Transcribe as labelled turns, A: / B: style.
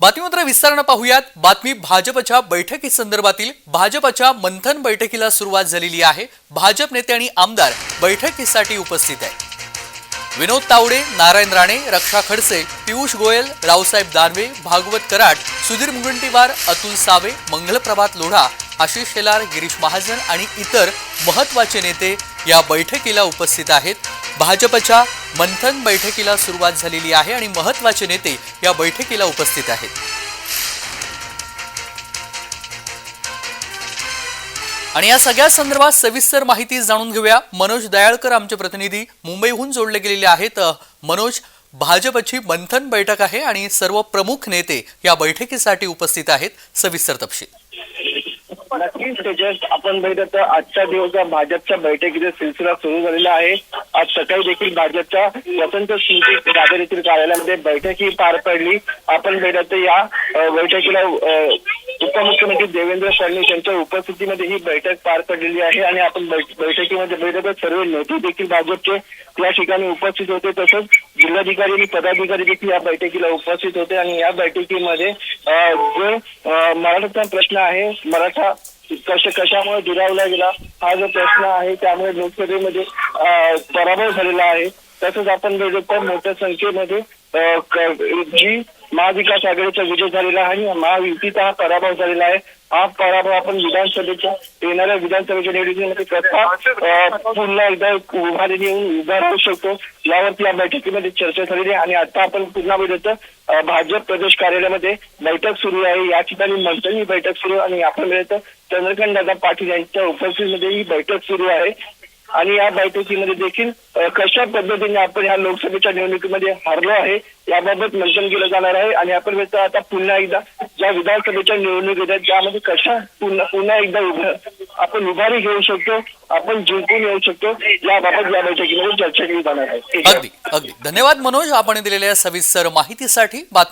A: बातमीपत्र विस्तारणं पाहूयात. बातमी भाजपच्या बैठकीसंदर्भातील भाजपच्या मंथन बैठकीला सुरुवात झालेली आहे. भाजप नेते आणि आमदार बैठकीसाठी उपस्थित आहे विनोद तावडे नारायण राणे रक्षा खडसे पियुष गोयल रावसाहेब दानवे भागवत कराड सुधीर मुनगंटीवार अतुल सावे मंगलप्रभात लोढा आशिष शेलार गिरीश महाजन आणि इतर महत्त्वाचे नेते या बैठकीला उपस्थित आहेत. भाजपच्या मंथन बैठकीला सुरुवात झालेली आहे आणि महत्त्वाचे नेते या बैठकीला उपस्थित आहेत. आणि या सगळ्या संदर्भात सविस्तर माहिती जाणून घेऊया. मनोज दयाळकर आमचे प्रतिनिधी मुंबईहून जोडले गेलेले आहेत. मनोज भाजपची मंथन बैठक आहे आणि सर्व प्रमुख नेते या बैठकीसाठी उपस्थित आहेत. सविस्तर तपशील.
B: नक्कीच तेजस आपण बघितलं तर आजचा दिवस हा भाजपच्या बैठकीचा सिलसिला सुरू झालेला आहे. आज सकाळी देखील भाजपच्या वसंत स्मृती दादर येथील कार्यालयामध्ये बैठक ही पार पडली. आपण बघितलं तर या बैठकीला उपमुख्यमंत्री देवेंद्र फडणवीस यांच्या उपस्थितीमध्ये ही बैठक पार पडलेली आहे आणि आपण बैठकीमध्ये बघितलं सर्व नेते देखील भाजपचे या ठिकाणी उपस्थित होते. तसंच जिल्हाधिकारी आणि पदाधिकारी देखील या बैठकीला उपस्थित होते आणि या बैठकीमध्ये जो मराठाचा प्रश्न आहे मराठा कश कशामुळे दुरावला गेला हा जो प्रश्न आहे त्यामुळे लोकसभेमध्ये पराभव झालेला आहे. तसंच आपण बघितलं तर मोठ्या संख्येमध्ये जी महाविकास आघाडीचा विजय झालेला आहे आणि महायुतीचा हा पराभव झालेला आहे. हा पराभव आपण विधानसभेच्या येणाऱ्या विधानसभेच्या निवडणुकीमध्ये कसा पुन्हा एकदा उभारी येऊन उभा राहू शकतो. यावरती या बैठकीमध्ये चर्चा झालेली आहे आणि आता आपण पुन्हा मिळतं भाजप प्रदेश कार्यालयामध्ये बैठक सुरू आहे. या ठिकाणी मंथन बैठक सुरू आहे आणि आपण मिळतं चंद्रकांत दादा पाटील यांच्या उपस्थितीमध्ये ही बैठक सुरू आहे. आणि या बैठकीमध्ये देखील कशा पद्धतीने आपण या लोकसभेच्या निवडणुकीमध्ये हरलो आहे याबाबत मंथन केलं जाणार आहे. आणि आपण आता पुन्हा एकदा ज्या विधानसभेच्या निवडणुकीत आहेत त्यामध्ये कशा पुन्हा पुन्हा एकदा उभं आपण उभारी घेऊ शकतो आपण जिंकून येऊ शकतो याबाबत या बैठकीमध्ये चर्चा केली जाणार आहे.
A: अगदी अगदी. धन्यवाद मनोज. आपण दिलेल्या सविस्तर माहितीसाठी